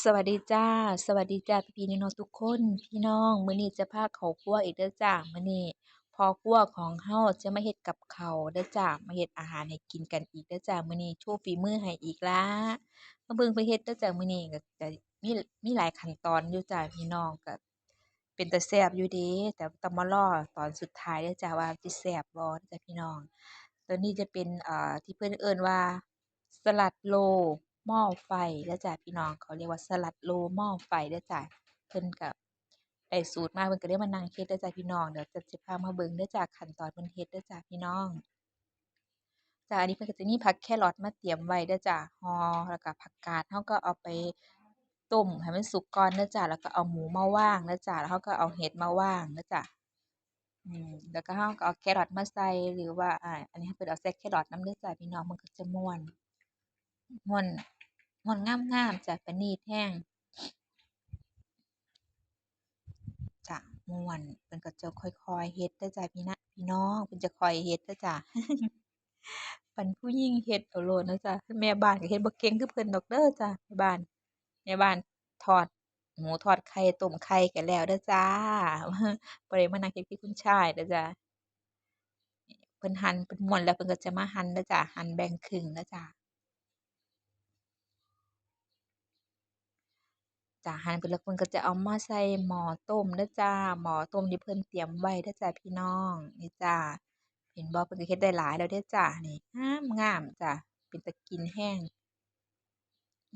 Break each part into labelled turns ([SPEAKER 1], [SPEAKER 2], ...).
[SPEAKER 1] สวัสดีจ้า สวัสดีจ้าพี่พี่น้องทุกคน พี่น้องมื้อนี้จะพาเขาครัวอีกเด้อจ้ามื้อนี้พ่อครัวของเฮาจะมาเฮ็ดกับเขาเด้อจ้ามาเฮ็ดอาหารให้กินกันอีกเด้อจ้ามื้อนี้โชว์ฝีมือให้อีกแล้วมาเบิ่งเพิ่นเฮ็ดเด้อจ้ามื้อนี้ก็จะมีมีหลายขั้นตอนอยู่จ้าพี่น้องก็เป็นตาแซ่บอยู่เดะแต่ต้องมารอตอนสุดท้ายเด้อจ้าว่าสิแซ่บบ่จ้าพี่น้อง ตัวนี้จะเป็นเอ่าที่เพิ่นเอิ้นว่าสลัดโล หม้อไฟเด้อจ้าพี่น้องเขาเรียกว่าสลัดโลหม้อไฟเด้อจ้าเพิ่นก็ได้สูตรมาเพิ่นก็เลยมานั่งเฮ็ดเด้อจ้าพี่น้องเดี๋ยวจะสิพามาเบิ่งเด้อจ้าขั้นตอนเพิ่นเฮ็ดเด้อจ้าพี่น้องจ้าอันนี้เพิ่นก็จะมีผักแครอทมาเตรียมไว้เด้อจ้าห่อแล้วก็ผักกาดเราก็เอาไปต้มให้มันสุกก่อนเด้อจ้าแล้วก็เอาหมูมาว่างเด้อจ้าแล้วเราก็เอาเห็ดมาว่างเด้อจ้าอืมแล้วก็เราก็เอาแครอทมาใส่หรือว่าอ่าอันนี้เพิ่นเอาใส่แครอทนำเด้อจ้าพี่น้องมันก็จะม่วนม่วน ม่วนงามๆจ้ะประณีตแรงจ้ะม่วนเพิ่นก็จะค่อยๆเฮ็ดเด้อจ้ะพี่นะพี่น้องเพิ่นจะคอยเฮ็ดเด้อจ้ะคันผู้หญิงเฮ็ดเอาโลดนะจ้ะแม่บ้านก็เฮ็ดบ่เก่งคือเพิ่นดอกเด้อจ้ะแม่บ้านแม่บ้านทอดหมูทอดไข่ต้มไข่ก็แล้วเด้อจ้าบ่ได้มานั่งเฮ็ดคือคุณชายเด้อจ้ะเพิ่นหั่นเพิ่นม่วนแล้วเพิ่นก็จะมาหั่นเด้อจ้ะหั่นแบ่งครึ่งเด้อจ้ะ จ้ะหั่นไปแล้วเพิ่นก็จะเอามาใส่หม้อต้มเด้อจ้าหม้อต้มที่เพิ่นเตรียมไว้เด้อจ้าพี่น้องนี่จ้าเห็นบ่เพิ่นก็เฮ็ดได้หลายแล้วเด้จ้านี่งามๆจ้ะเป็นตากินแรง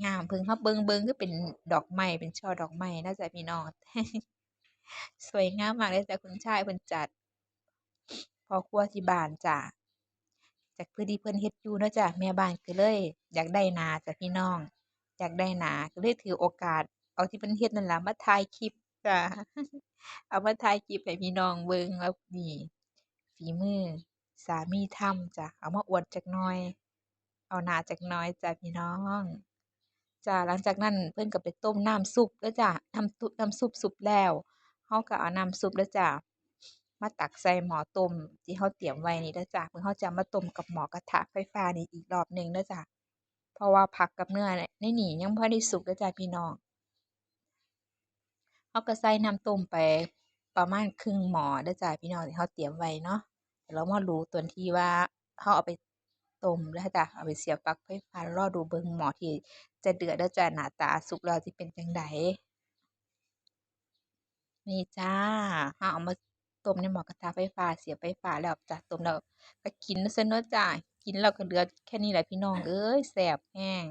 [SPEAKER 1] งามเพิ่งเฮาเบิ่งๆคือเป็นดอกไม้เป็นช่อดอกไม้นะจ้ะพี่น้องสวยงามมากเลยจ้ะคุณชายเพิ่นจัดพ่อครัวที่บ้านจ้ะจากพอดีเพิ่นเฮ็ดอยู่นะจ้ะแม่บ้านก็เลย อยากได้นาจ้ะพี่น้องอยากได้หนาก็เลยถือโอกาส เอาที่เพิ่นเฮ็ดนั่นล่ะมาถ่ายคลิปจ้ะเอามาถ่ายคลิปให้พี่น้องเบิ่งว่านี่ฝีมือสามีทำจ้ะเอามาอวดจักหน่อย เอาหน้าจักหน่อยจ้ะพี่น้องจ้ะหลังจากนั้นเพิ่นก็ไปต้มน้ำซุปเด้อจ้ะน้ำตุน้ำซุปสุกแล้วเราก็เอาน้ำซุปเด้อจ้ะมาตักใส่หม้อต้มที่เราเตรียมไว้นี่เด้อจ้ะเพิ่นเราจะมาต้มกับหม้อกระทะไฟฟ้านี่อีกรอบหนึ่งเด้อจ้ะเพราะว่าผักกับเนื้อในนี่ยังบ่ทันได้สุกเด้อจ้ะพี่น้อง เราก็ใส่น้ำต้มไปประมาณครึ่งหม้อเด้อจ้าพี่น้องที่เราเตรียมไว้เนาะเดี๋ยวเรามารู้ตอนที่ว่าเราเอาไปต้มแล้วจ้ะเอาไปเสียบปลั๊กไฟฟ้ารอดูเบิ่งหม้อที่จะเดือดเด้อจ้าหน้าตาสุกแล้วสิเป็นจั่งใดนี่จ้าเราเอามาต้มในหม้อกระทะไฟฟ้าเสียบไฟฟ้าแล้วจ้ะต้มแล้วก็กินซั้นเนาะจ้ากินแล้วก็เหลือแค่นี้แหละพี่น้องเอ้ยแซ่บแรง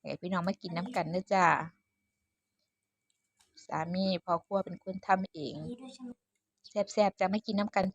[SPEAKER 1] ให้พี่น้องมากินนำกันเด้อจ้า สามีพ่อครัวเป็นคนทำเองแซ่บๆจ้ะมากินนำกัน